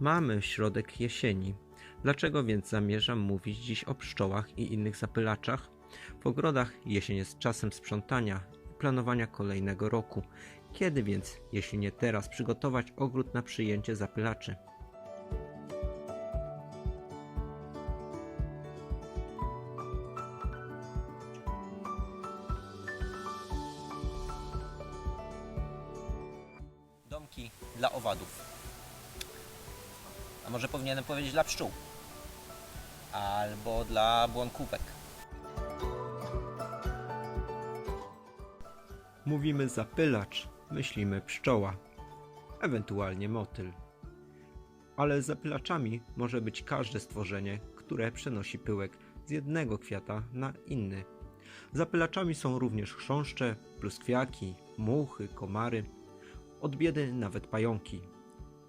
Mamy środek jesieni. Dlaczego więc zamierzam mówić dziś o pszczołach i innych zapylaczach? W ogrodach jesień jest czasem sprzątania i planowania kolejnego roku. Kiedy więc, jeśli nie teraz, przygotować ogród na przyjęcie zapylaczy? Domki dla owadów. A może powinienem powiedzieć dla pszczół? Albo dla błonkówek. Mówimy zapylacz, myślimy pszczoła, ewentualnie motyl. Ale zapylaczami może być każde stworzenie, które przenosi pyłek z jednego kwiata na inny. Zapylaczami są również chrząszcze, pluskwiaki, muchy, komary, od biedy nawet pająki.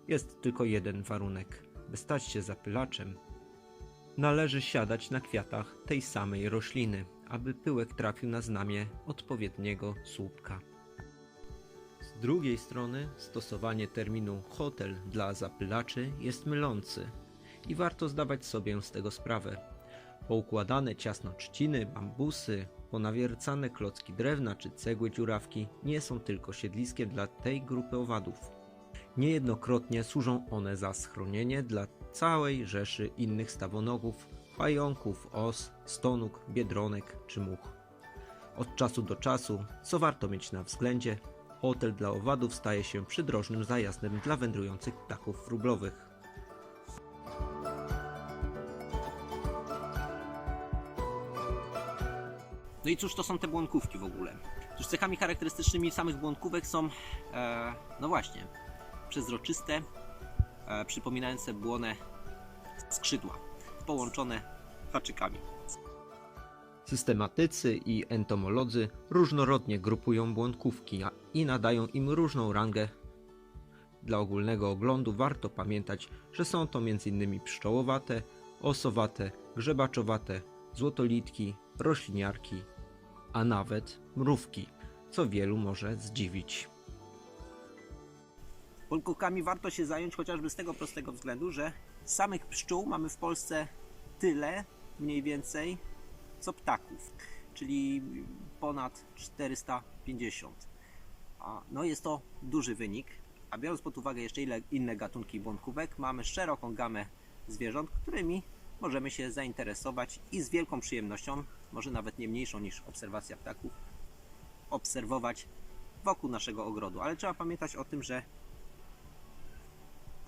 Jest tylko jeden warunek, by stać się zapylaczem. Należy siadać na kwiatach tej samej rośliny, aby pyłek trafił na znamie odpowiedniego słupka. Z drugiej strony stosowanie terminu hotel dla zapylaczy jest mylący i warto zdawać sobie z tego sprawę. Poukładane ciasno trzciny, bambusy, ponawiercane klocki drewna czy cegły dziurawki nie są tylko siedliskiem dla tej grupy owadów. Niejednokrotnie służą one za schronienie dla całej rzeszy innych stawonogów, pająków, os, stonóg, biedronek czy much. Od czasu do czasu, co warto mieć na względzie, hotel dla owadów staje się przydrożnym zajazdem dla wędrujących ptaków wróblowych. No i cóż to są te błonkówki w ogóle? Cóż cechami charakterystycznymi samych błonkówek są, e, no właśnie, przezroczyste, e, przypominające błonę skrzydła, połączone haczykami. Systematycy i entomolodzy różnorodnie grupują błąkówki i nadają im różną rangę. Dla ogólnego oglądu warto pamiętać, że są to m.in. pszczołowate, osowate, grzebaczowate, złotolitki, rośliniarki, a nawet mrówki, co wielu może zdziwić. Błonkówkami warto się zająć chociażby z tego prostego względu, że samych pszczół mamy w Polsce tyle mniej więcej co ptaków, czyli ponad 450. A, No jest to duży wynik, a biorąc pod uwagę jeszcze ile inne gatunki błonkówek, mamy szeroką gamę zwierząt, którymi możemy się zainteresować i z wielką przyjemnością, może nawet nie mniejszą niż obserwacja ptaków, obserwować wokół naszego ogrodu. Ale trzeba pamiętać o tym, że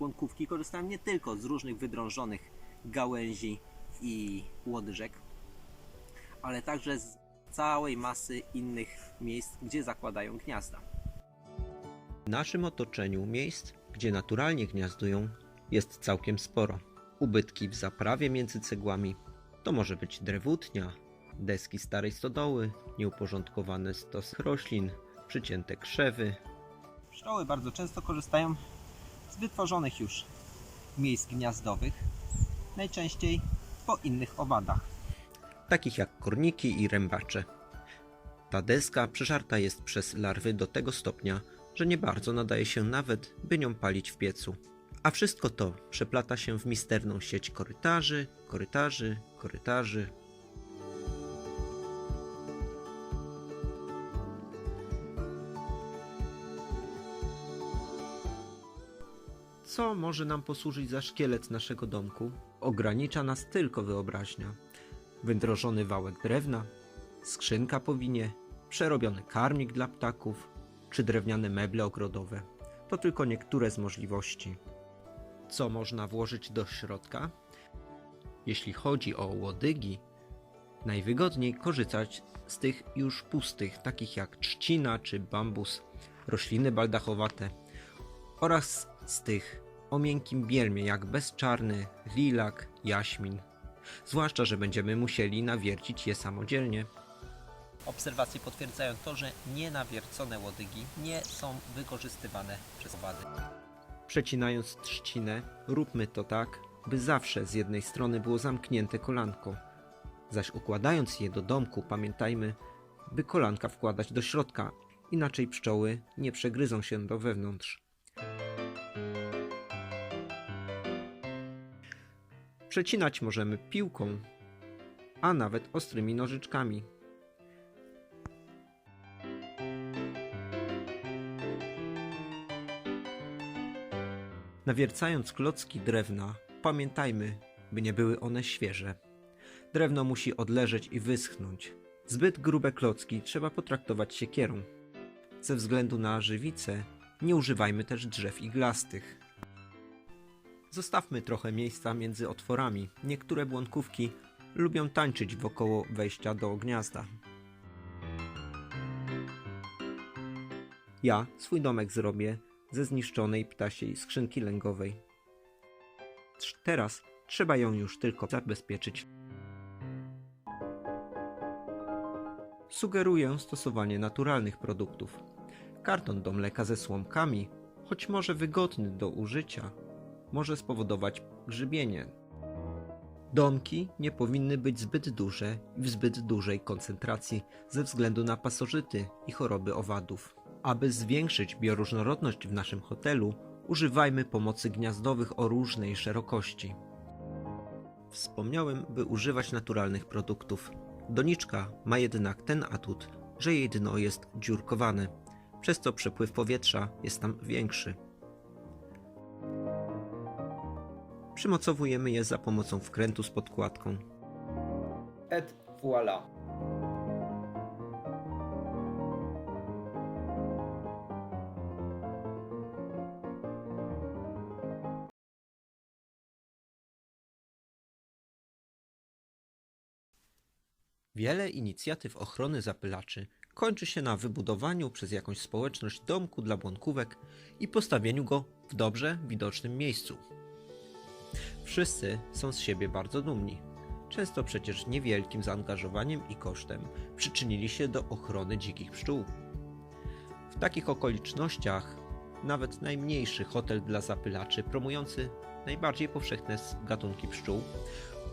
płonkówki korzystają nie tylko z różnych wydrążonych gałęzi i łodyżek, ale także z całej masy innych miejsc, gdzie zakładają gniazda. W naszym otoczeniu miejsc, gdzie naturalnie gniazdują, jest całkiem sporo. Ubytki w zaprawie między cegłami to może być drewutnia, deski starej stodoły, nieuporządkowany stos roślin, przycięte krzewy. Pszczoły bardzo często korzystają z wytworzonych już miejsc gniazdowych, najczęściej po innych owadach. takich jak korniki i rębacze. Ta deska przeżarta jest przez larwy do tego stopnia, że nie bardzo nadaje się nawet, by nią palić w piecu. A wszystko to przeplata się w misterną sieć korytarzy, korytarzy, korytarzy. Co może nam posłużyć za szkielet naszego domku? Ogranicza nas tylko wyobraźnia wydrożony wałek drewna, skrzynka po winie, przerobiony karmik dla ptaków czy drewniane meble ogrodowe. To tylko niektóre z możliwości. Co można włożyć do środka? Jeśli chodzi o łodygi, najwygodniej korzystać z tych już pustych, takich jak trzcina czy bambus, rośliny baldachowate oraz z tych o miękkim bielmie jak bezczarny, lilak, jaśmin, zwłaszcza, że będziemy musieli nawiercić je samodzielnie. Obserwacje potwierdzają to, że nienawiercone łodygi nie są wykorzystywane przez owady. Przecinając trzcinę, róbmy to tak, by zawsze z jednej strony było zamknięte kolanko, zaś układając je do domku pamiętajmy, by kolanka wkładać do środka, inaczej pszczoły nie przegryzą się do wewnątrz. Przecinać możemy piłką, a nawet ostrymi nożyczkami. Nawiercając klocki drewna, pamiętajmy, by nie były one świeże. Drewno musi odleżeć i wyschnąć. Zbyt grube klocki trzeba potraktować siekierą. Ze względu na żywicę nie używajmy też drzew iglastych. Zostawmy trochę miejsca między otworami. Niektóre błąkówki lubią tańczyć wokoło wejścia do gniazda. Ja swój domek zrobię ze zniszczonej ptasiej skrzynki lęgowej. Teraz trzeba ją już tylko zabezpieczyć. Sugeruję stosowanie naturalnych produktów. Karton do mleka ze słomkami, choć może wygodny do użycia, może spowodować grzybienie. Domki nie powinny być zbyt duże i w zbyt dużej koncentracji ze względu na pasożyty i choroby owadów. Aby zwiększyć bioróżnorodność w naszym hotelu, używajmy pomocy gniazdowych o różnej szerokości. Wspomniałem, by używać naturalnych produktów. Doniczka ma jednak ten atut, że jej dno jest dziurkowane, przez co przepływ powietrza jest tam większy. Przymocowujemy je za pomocą wkrętu z podkładką. Et voilà. Wiele inicjatyw ochrony zapylaczy kończy się na wybudowaniu przez jakąś społeczność domku dla błąkówek i postawieniu go w dobrze widocznym miejscu. Wszyscy są z siebie bardzo dumni. Często przecież niewielkim zaangażowaniem i kosztem przyczynili się do ochrony dzikich pszczół. W takich okolicznościach nawet najmniejszy hotel dla zapylaczy promujący najbardziej powszechne gatunki pszczół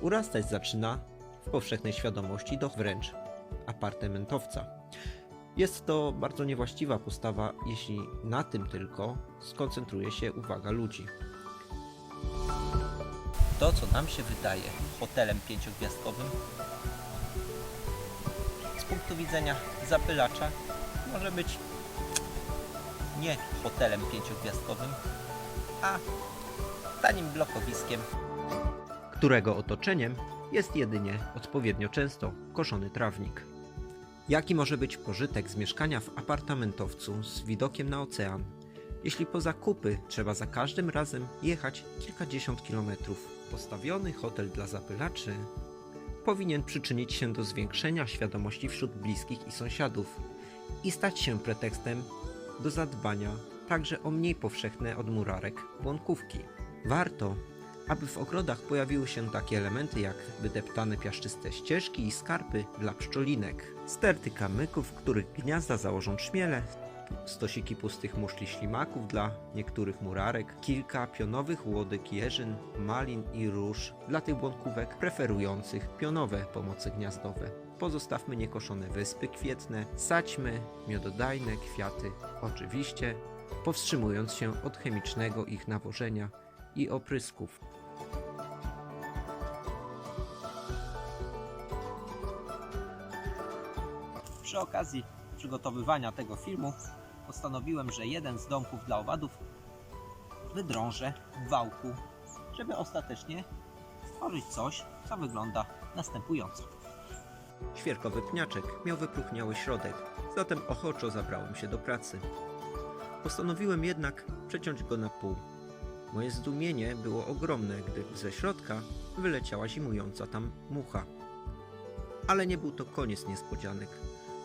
urastać zaczyna w powszechnej świadomości do wręcz apartamentowca. Jest to bardzo niewłaściwa postawa, jeśli na tym tylko skoncentruje się uwaga ludzi. To, co nam się wydaje hotelem pięciogwiazdkowym, z punktu widzenia zapylacza może być nie hotelem pięciogwiazdkowym, a tanim blokowiskiem, którego otoczeniem jest jedynie odpowiednio często koszony trawnik. Jaki może być pożytek z mieszkania w apartamentowcu z widokiem na ocean, jeśli po zakupy trzeba za każdym razem jechać kilkadziesiąt kilometrów? Postawiony hotel dla zapylaczy powinien przyczynić się do zwiększenia świadomości wśród bliskich i sąsiadów i stać się pretekstem do zadbania także o mniej powszechne od murarek błąkówki. Warto, aby w ogrodach pojawiły się takie elementy jak wydeptane piaszczyste ścieżki i skarpy dla pszczolinek, sterty kamyków, których gniazda założą trzmiele, stosiki pustych muszli ślimaków dla niektórych murarek, kilka pionowych łodyg jeżyn, malin i róż dla tych błąkówek preferujących pionowe pomoce gniazdowe. Pozostawmy niekoszone wyspy kwietne, sadźmy miododajne kwiaty, oczywiście powstrzymując się od chemicznego ich nawożenia i oprysków. Przy okazji przygotowywania tego filmu postanowiłem, że jeden z domków dla owadów wydrążę w wałku, żeby ostatecznie stworzyć coś, co wygląda następująco. Świerkowy pniaczek miał wypróchniały środek, zatem ochoczo zabrałem się do pracy. Postanowiłem jednak przeciąć go na pół. Moje zdumienie było ogromne, gdy ze środka wyleciała zimująca tam mucha. Ale nie był to koniec niespodzianek.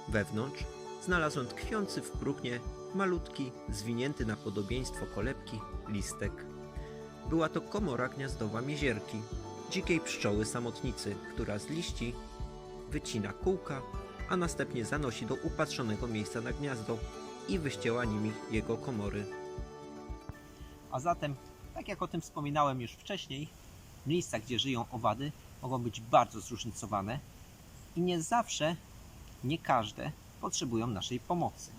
Wewnątrz znalazłem tkwiący w próchnie malutki, zwinięty na podobieństwo kolebki listek. Była to komora gniazdowa miezierki, dzikiej pszczoły samotnicy, która z liści wycina kółka, a następnie zanosi do upatrzonego miejsca na gniazdo i wyścięła nimi jego komory. A zatem, tak jak o tym wspominałem już wcześniej, miejsca, gdzie żyją owady, mogą być bardzo zróżnicowane i nie zawsze, nie każde potrzebują naszej pomocy.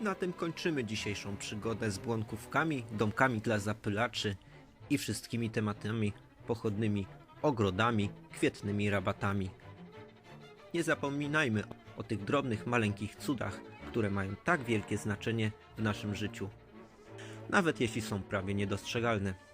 Na tym kończymy dzisiejszą przygodę z błonkówkami, domkami dla zapylaczy i wszystkimi tematami pochodnymi, ogrodami, kwietnymi rabatami. Nie zapominajmy o tych drobnych, maleńkich cudach, które mają tak wielkie znaczenie w naszym życiu, nawet jeśli są prawie niedostrzegalne.